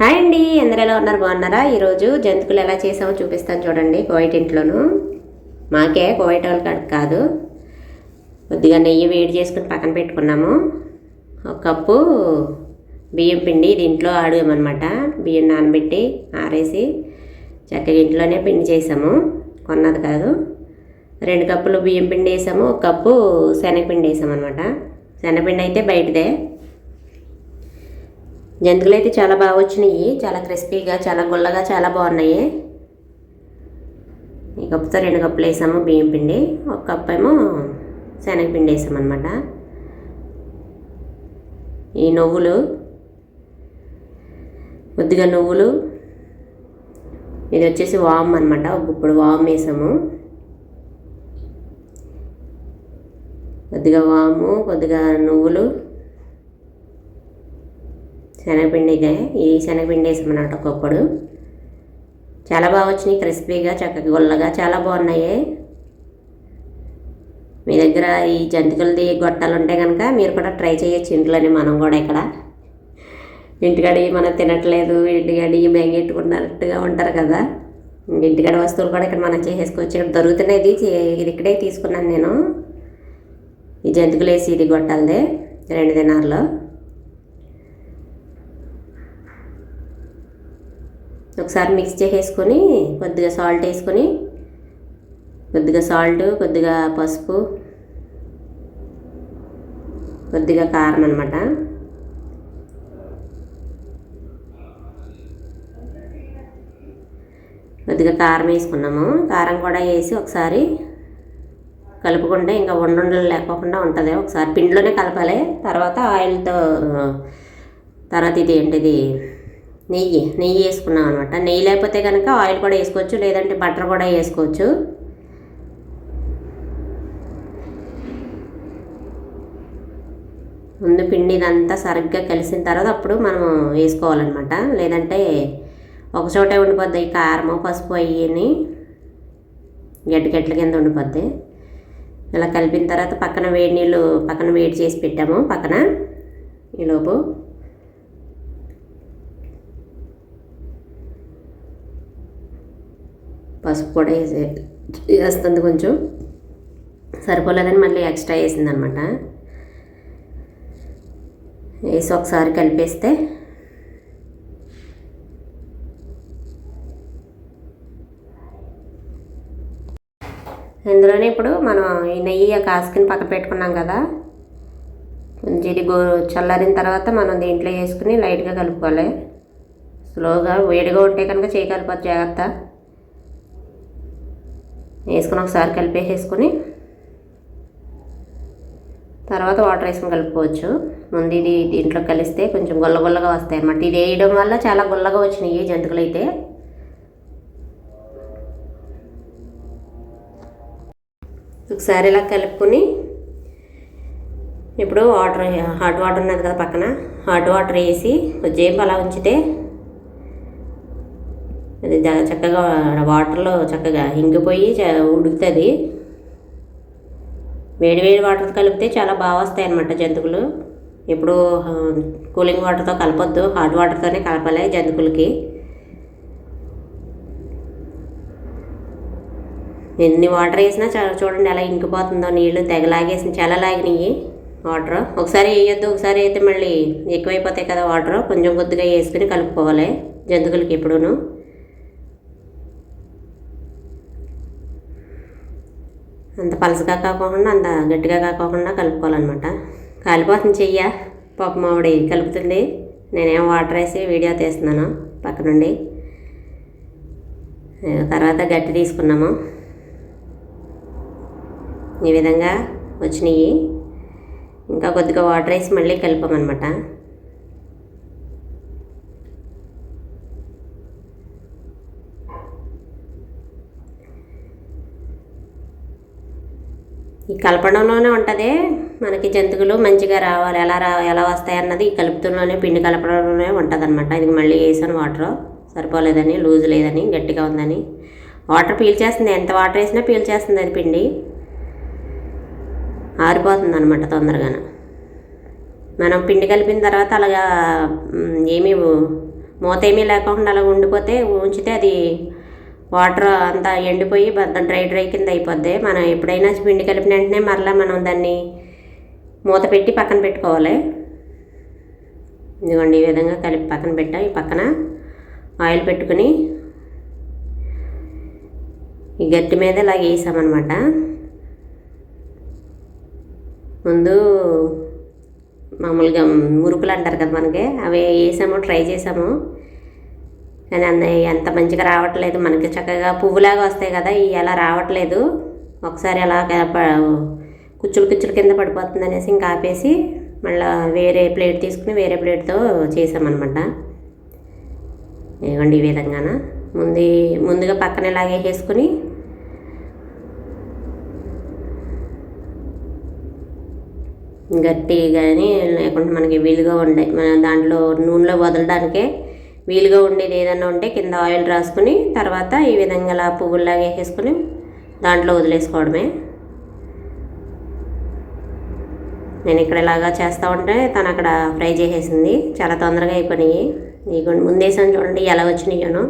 Hi అండి అందరు ఎలా ఉన్నారు? బాగున్నారా? ఈరోజు జంతుకులు ఎలా చేసామో చూపిస్తాను చూడండి కోయిట్ ఇంట్లోనూ. మాకే కోయిట్ వాళ్ళ కాదు. కొద్దిగా నెయ్యి వేడి చేసుకుని పక్కన పెట్టుకున్నాము. ఒక కప్పు బియ్యం పిండి ఇది ఇంట్లో ఆడామన్నమాట. బియ్యం నానబెట్టి ఆరేసి చక్కగా ఇంట్లోనే పిండి చేసాము. కొన్నది కాదు. రెండు కప్పులు బియ్యం పిండి వేసాము. ఒక కప్పు శనగపిండి వేసామన్నమాట. శనగపిండి అయితే బయటదే. జంతికలు అయితే చాలా బాగా వచ్చినాయి. చాలా క్రిస్పీగా చాలా గుల్లగా చాలా బాగున్నాయి. ఈ కప్పుతో రెండు కప్పులు వేసాము బియ్యం పిండి. ఒక కప్పు ఏమో శనగపిండి వేసామన్నమాట. ఈ నువ్వులు కొద్దిగా నువ్వులు. ఇది వచ్చేసి వామ్ అనమాట ఒక గుప్పుడు వామ్ వేసాము. కొద్దిగా వాము కొద్దిగా నువ్వులు. శనగపిండి ఈ శనగపిండి వేసామన్నమాట ఒక్కొక్కడు చాలా బాగా వచ్చినాయి క్రిస్పీగా చక్కగా గుల్లగా చాలా బాగున్నాయి. మీ దగ్గర ఈ జంతికలది గొట్టాలు ఉంటే కనుక మీరు కూడా ట్రై చేయొచ్చు ఇంట్లోనే మనం కూడా ఇక్కడ. ఇంటికాడ మనం తినట్లేదు ఇంటికాడి బెంగెట్టుకున్నట్టుగా ఉంటారు కదా. ఇంటికాడ వస్తువులు కూడా ఇక్కడ మనం చేసేసుకోవచ్చు. ఇక్కడ దొరుకుతున్నది ఇది ఇక్కడే తీసుకున్నాను నేను. ఈ జంతికలు వేసి ఇది గొట్టాలదే రెండు దినాల్లో. ఒకసారి మిక్స్ చేసేసుకొని కొద్దిగా సాల్ట్ వేసుకొని కొద్దిగా సాల్ట్ కొద్దిగా పసుపు కొద్దిగా కారం అనమాట కొద్దిగా కారం వేసుకున్నాము. కారం కూడా వేసి ఒకసారి కలుపుకుంటే ఇంకా వండుండలు లేకోకుండా ఉంటుంది. ఒకసారి పిండిలోనే కలపాలి. తర్వాత ఆయిల్తో తర్వాత ఇది ఏంటిది? నెయ్యి నెయ్యి వేసుకున్నాం అనమాట నెయ్యి లేకపోతే కనుక ఆయిల్ కూడా వేసుకోవచ్చు లేదంటే బటర్ కూడా వేసుకోవచ్చు. ముందు పిండి ఇదంతా సరిగ్గా కలిసిన తర్వాత అప్పుడు మనం వేసుకోవాలన్నమాట. లేదంటే ఒక చోటే ఉండిపోద్ది కారము పసుపు అయ్యని గట్టి గట్ల కింద ఉండిపోద్ది. ఇలా కలిపిన తర్వాత పక్కన వేడి నీళ్ళు పక్కన వేడి చేసి పెట్టాము పక్కన ఈలోపు పసుపు కూడా వేసే వేస్తుంది కొంచెం. సరిపోలేదని మళ్ళీ ఎక్స్ట్రా వేసింది అనమాట వేసి ఒకసారి కలిపేస్తే. ఇందులోనే ఇప్పుడు మనం ఈ నెయ్యి కాసుకుని పక్క పెట్టుకున్నాం కదా. కొంచెం గో చల్లారిన తర్వాత మనం దీంట్లో వేసుకుని లైట్గా కలుపుకోవాలి. స్లోగా వేడిగా ఉంటే కనుక చేయగలిపోతే జాగ్రత్త. వేసుకుని ఒకసారి కలిపేసేసుకొని తర్వాత వాటర్ వేసుకుని కలుపుకోవచ్చు. ముందు ఇది దీంట్లో కలిస్తే కొంచెం గుల్ల గుల్లగా వస్తాయి అన్నమాట. ఇది వేయడం వల్ల చాలా గుల్లగా వచ్చినాయి జంతువులు అయితే. ఒకసారి ఇలా కలుపుకొని ఇప్పుడు వాటర్ హాట్ వాటర్ ఉన్నది కదా పక్కన హాట్ వాటర్ వేసి కొద్దిసేపు అలా ఉంచితే అది చక్కగా వాటర్లో చక్కగా ఇంకిపోయి ఉడుకుతుంది. వేడి వేడి వాటర్ కలిపితే చాలా బాగా వస్తాయి అన్నమాట జంతువులు ఇప్పుడు కూలింగ్ వాటర్తో కలపొద్దు. హాట్ వాటర్తోనే కలపాలి జంతువులకి. ఎన్ని వాటర్ వేసినా చాలా చూడండి ఎలా ఇంకిపోతుందో నీళ్ళు తెగలాగేసి చాలా లాగినాయి వాటర్. ఒకసారి వేయొద్దు ఒకసారి అయితే మళ్ళీ ఎక్కువైపోతాయి కదా వాటర్. కొంచెం కొద్దిగా వేసుకుని కలుపుకోవాలి జంతువులకి ఎప్పుడూను. అంత పలసగా కాకోకుండా అంత గట్టిగా కాకోకుండా కలుపుకోవాలన్నమాట. కాలిపోతుంది చెయ్య. పప్పు మామిడి కలుపుతుంది? నేనేం వాటర్ వేసి వీడియో తీస్తున్నాను పక్క నుండి తర్వాత గట్టి తీసుకున్నాము. ఈ విధంగా వచ్చినాయి. ఇంకా కొద్దిగా వాటర్ వేసి మళ్ళీ కలిపామన్నమాట ఈ కలపడంలోనే ఉంటుంది. మనకి జంతువులు మంచిగా రావాలి. ఎలా రా ఎలా వస్తాయి అన్నది ఈ కలుపుతులోనే పిండి కలపడంలోనే ఉంటుంది అనమాట ఇది మళ్ళీ వేసాను వాటర్. సరిపోలేదని లూజ్ లేదని గట్టిగా ఉందని. వాటర్ పీల్చేస్తుంది. ఎంత వాటర్ వేసినా పీల్చేస్తుంది అది పిండి. ఆరిపోతుంది అనమాట తొందరగానే. మనం పిండి కలిపిన తర్వాత అలాగా ఏమీ మూత ఏమీ లేకుండా అలా ఉండిపోతే ఉంచితే అది వాటర్ అంతా ఎండిపోయి బద్ద డ్రై డ్రై కింద అయిపోద్ది. మనం ఎప్పుడైనా పిండి కలిపిన వెంటనే మరలా మనం దాన్ని మూత పెట్టి పక్కన పెట్టుకోవాలి. ఇదిగోండి ఈ విధంగా కలిపి పక్కన పెట్టా. ఈ పక్కన ఆయిల్ పెట్టుకుని ఈ గట్టి మీద ఇలా వేసామన్నమాట. ముందు మామూలుగా మురుకులు అంటారు కదా మనకి అవి వేసాము ట్రై చేసాము. కానీ ఎంత మంచిగా రావట్లేదు. మనకి చక్కగా పువ్వులాగా వస్తాయి కదా ఇవి అలా రావట్లేదు. ఒకసారి అలా కుచ్చులు కుచ్చులు కింద పడిపోతుంది అనేసి ఇంకా ఆపేసి మళ్ళీ వేరే ప్లేట్ తీసుకుని వేరే ప్లేట్తో చేసామన్నమాట. ఇవ్వండి ఈ విధంగాన. ముందు ముందుగా పక్కన ఇలాగే వేసుకుని గట్టి కానీ లేకుంటే మనకి వీలుగా ఉండే మన దాంట్లో నూనెలో వదలడానికే వీలుగా ఉండేది ఏదన్నా ఉంటే కింద ఆయిల్ రాసుకుని తర్వాత ఈ విధంగా అలా పువ్వుల్లాగా వేసేసుకుని దాంట్లో వదిలేసుకోవడమే. నేను ఇక్కడ ఇలాగా చేస్తూ ఉంటే తను అక్కడ ఫ్రై చేసేసింది. చాలా తొందరగా అయిపోయినాయి. నీకు ముందేసాను చూడండి ఎలా వచ్చినాయను.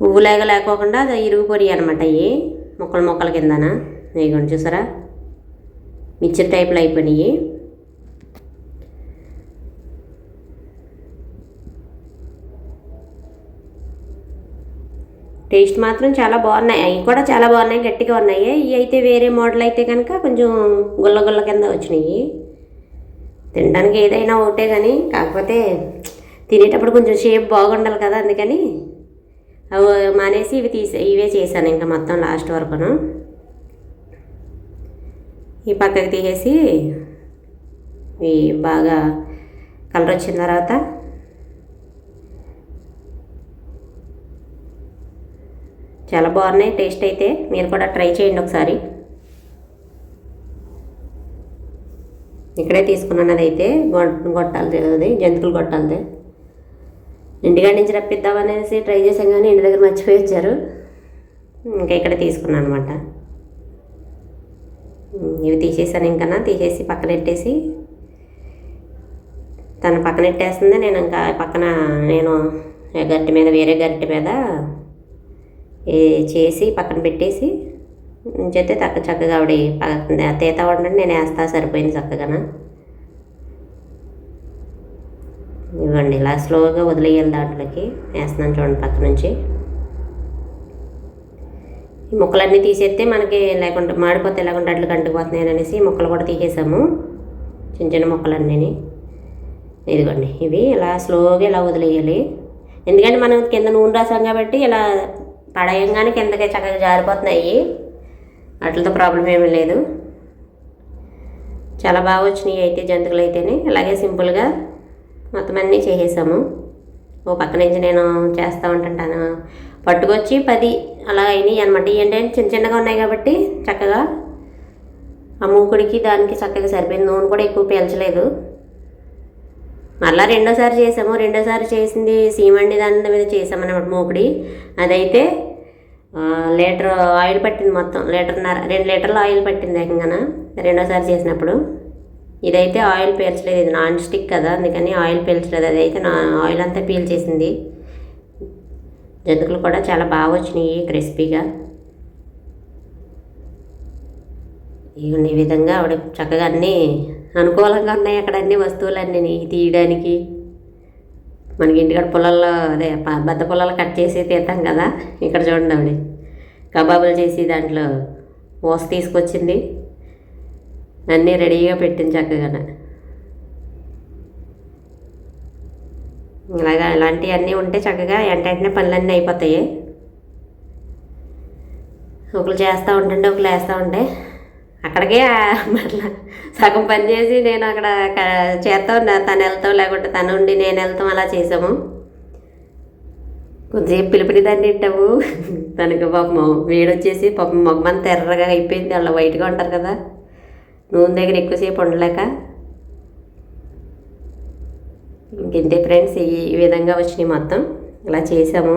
పువ్వులాగా లేకోకుండా అది ఇరుగుపొడి అనమాట అవి మొక్కలు మొక్కల కిందన. నీకు చూసారా? మిక్చర్ టైప్లో అయిపోయినాయి. టేస్ట్ మాత్రం చాలా బాగున్నాయి. అవి కూడా చాలా బాగున్నాయి గట్టిగా ఉన్నాయి. ఇవి అయితే వేరే మోడల్ అయితే కనుక కొంచెం గుల్ల గుల్ల కింద వచ్చినాయి. తినడానికి ఏదైనా ఒకటే కానీ కాకపోతే తినేటప్పుడు కొంచెం షేప్ బాగుండాలి కదా అందుకని అవి మానేసి ఇవి తీసే ఇవే చేశాను ఇంకా మొత్తం లాస్ట్ వరకును. ఈ పక్కకి తీసేసి ఇవి బాగా కలర్ వచ్చిన తర్వాత చాలా బాగున్నాయి. టేస్ట్ అయితే మీరు కూడా ట్రై చేయండి ఒకసారి. ఇక్కడే తీసుకున్నది అయితే గొట్టాలది అది జంతువులు గొట్టాలది. ఇంటికాడి నుంచి రప్పిద్దామనేసి ట్రై చేసాం కానీ ఇంటి దగ్గర మర్చిపోయి వచ్చారు. ఇంకా ఇక్కడ తీసుకున్నాను అనమాట ఇవి తీసేసాను ఇంకా తీసేసి పక్కన పెట్టేసి తను పక్కనెట్టేస్తుంది నేను ఇంకా పక్కన నేను గట్టి మీద వేరే గట్టి మీద చేసి పక్కన పెట్టేసి ఉంచైతే తక్క చక్కగా ఆవిడ తీత వండండి నేను వేస్తా సరిపోయింది చక్కగా ఇవ్వండి ఇలా స్లోగా వదిలేయాలి దాంట్లోకి. వేస్తున్నాను చూడండి పక్క నుంచి. ఈ ముక్కలన్నీ తీసేస్తే మనకి లేకుంటే మాడిపోతే లేకుంటే అట్లు కంటుకుపోతున్నాయి అనేసి ముక్కలు కూడా తీసేసాము. చిన్న చిన్న ముక్కలన్నీ ఇదిగోండి ఇవి ఇలా స్లోగా ఇలా వదిలేయాలి. ఎందుకంటే మనం కింద నూనె రాసాం కాబట్టి ఇలా పడయంగానే కిందకి చక్కగా జారిపోతున్నాయి. వాటితో ప్రాబ్లం ఏమీ లేదు. చాలా బాగా వచ్చినాయి అయితే జంతువులు అయితేనే. అలాగే సింపుల్గా మొత్తం అన్నీ చేసేసాము. ఓ పక్క నుంచి నేను చేస్తూ ఉంటుంటాను. పట్టుకొచ్చి పది అలా అయినాయి అనమాట ఏంటంటే చిన్న చిన్నగా ఉన్నాయి కాబట్టి చక్కగా ఆ మూకుడికి దానికి చక్కగా సరిపోయింది. నూనె కూడా ఎక్కువ పీల్చలేదు. మళ్ళీ రెండోసారి చేసాము. రెండోసారి చేసింది సీమండి దాని మీద చేసామన్నమాట మూకుడి అదైతే లీటర్ ఆయిల్ పట్టింది మొత్తం. లీటర్న్నర రెండు లీటర్ల ఆయిల్ పట్టింది ఏకంగా రెండోసారి చేసినప్పుడు. ఇదైతే ఆయిల్ పీల్చలేదు. ఇది నాన్ స్టిక్ కదా. అందుకని ఆయిల్ పీల్చలేదు. అదైతే నా ఆయిల్ అంతా పీల్చేసింది. జంతుకులు కూడా చాలా బాగా వచ్చినాయి క్రిస్పీగా. ఈ విధంగా ఆవిడ చక్కగా అన్నీ అనుకూలంగా ఉన్నాయి అక్కడ అన్ని వస్తువులన్నీ తీయడానికి. మనకి ఇంటికాడ పొలాల్లో అదే బద్ద పొలాలు కట్ చేసి తీతాం కదా ఇక్కడ చూడండి ఆవిడ. కబాబులు చేసి దాంట్లో ఓస తీసుకొచ్చింది. అన్నీ రెడీగా పెట్టింది చక్కగా ఇలాగా ఇలాంటివన్నీ ఉంటే చక్కగా వెంటనే పనులన్నీ అయిపోతాయి. ఒకరు చేస్తూ ఉంటుంటే ఒకరు వేస్తూ ఉంటే అక్కడికే మళ్ళా సగం పని చేసి నేను అక్కడ చేస్తాం తను వెళ్తాం లేకుంటే తను ఉండి నేను వెళ్తాం అలా చేసాము. కొద్దిసేపు పిలిపిడి దాన్ని తనకి పాపం వేడొచ్చేసి పాపం మొగమని ఎర్రగా అయిపోయింది. అలా వైట్గా ఉంటారు కదా. నూనె దగ్గర ఎక్కువసేపు ఉండలేక. ఇంకంతే ఫ్రెండ్స్? ఈ విధంగా వచ్చినాయి మొత్తం. ఇలా చేసాము.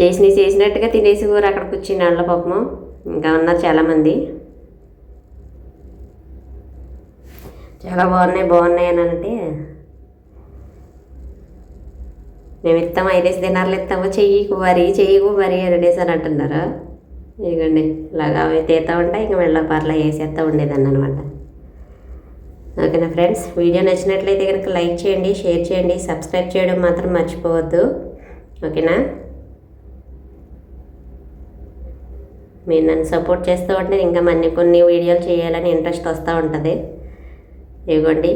చేసినవి చేసినట్టుగా తినేసి ఊరు అక్కడ కూర్చుని వాళ్ళ పాపము ఇంకా ఉన్నారు చాలామంది. చాలా బాగున్నాయి బాగున్నాయి అని అంటే మేము ఇస్తాం ఐదేసి దినాలు ఇస్తాము చెయ్యికు వరి చెయ్యికు వరి అని అనేసి అని అంటున్నారు. ఇదిగోండి ఇలాగా అవి తీతా ఉంటాయి ఇంక మెళ్ళ పర్లా వేసేస్తా ఉండేదాన్ని అనమాట ఓకేనా ఫ్రెండ్స్ వీడియో నచ్చినట్లయితే కనుక లైక్ చేయండి షేర్ చేయండి సబ్స్క్రైబ్ చేయడం మాత్రం మర్చిపోవద్దు. ఓకేనా? మీరు నన్ను సపోర్ట్ చేస్తూ ఉంటే ఇంకా మన్ని కొన్ని వీడియోలు చేయాలని ఇంట్రెస్ట్ వస్తూ ఉంటుంది. ఇవ్వండి.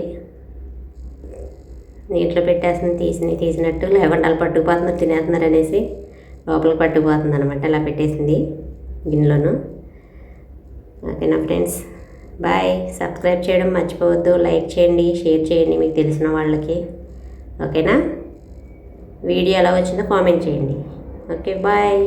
నీటిలో పెట్టేస్తుంది తీసిన తీసినట్టు లేకుండా అలా పట్టుకుపోతున్నారు తినేస్తున్నారు అనేసి లోపలికి పట్టుకుపోతుంది అనమాట ఇలా పెట్టేసింది గిన్నెలోను. ఓకేనా ఫ్రెండ్స్? బాయ్. సబ్స్క్రైబ్ చేయడం మర్చిపోవద్దు లైక్ చేయండి షేర్ చేయండి మీకు తెలిసిన వాళ్ళకి. ఓకేనా? వీడియో ఎలా వచ్చిందో కామెంట్ చేయండి. Okay bye.